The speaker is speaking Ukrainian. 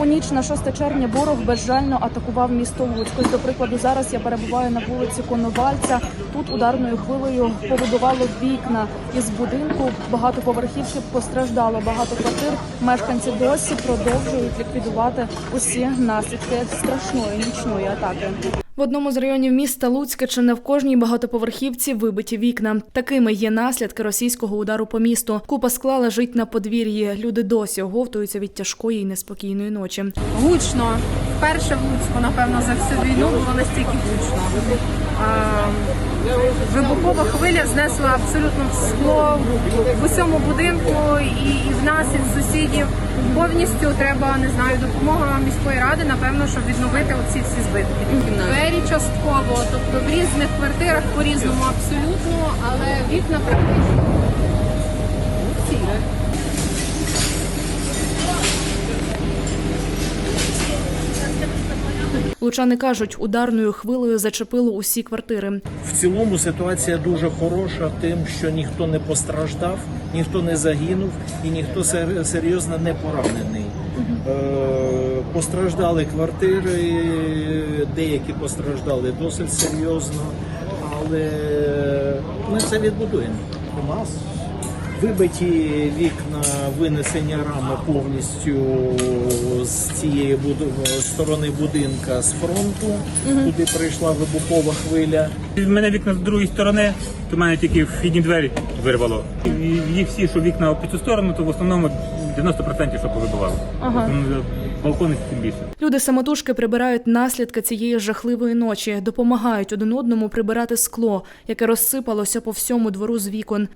У ніч на 6 червня ворог безжально атакував місто Луцьк. Ось, До прикладу, зараз я перебуваю на вулиці Коновальця. Тут ударною хвилею побудувало вікна із будинку. Багатоповерхівки постраждало. Багато квартир. Мешканці досі продовжують ліквідувати усі наслідки страшної нічної атаки. В одному з районів міста Луцьке чи не в кожній багатоповерхівці вибиті вікна. Такими є наслідки російського удару по місту. Купа скла лежить на подвір'ї. Люди досі оговтуються від тяжкої і неспокійної ночі. гучно. Вперше в Луцьку, напевно, за всю війну було настільки гучно. Вибухова хвиля знесла абсолютно скло в усьому будинку і, і в нас, і в сусідів. Повністю треба, не знаю, допомога міської ради, напевно, щоб відновити оці всі збитки. Двері частково, тобто в різних квартирах по-різному абсолютно, але вікна практично Лучани кажуть, ударною хвилею зачепило усі квартири. В цілому ситуація дуже хороша, тим, що ніхто не постраждав, ніхто не загинув і ніхто серйозно не поранений. Е, Постраждали квартири, деякі постраждали досить серйозно, але ми це відбудуємо. У нас вибиті вікна, винесені рами повністю з цієї буду- сторони будинка з фронту. Туди прийшла вибухова хвиля. В мене вікна з другої сторони, то мене тільки вхідні двері вирвало. І всі, що вікна по цю сторону, то в основному 90% що повибивало. Ага. Ну, Балкони тим більше. Люди самотужки прибирають наслідки цієї жахливої ночі, допомагають один одному прибирати скло, яке розсипалося по всьому двору з вікон.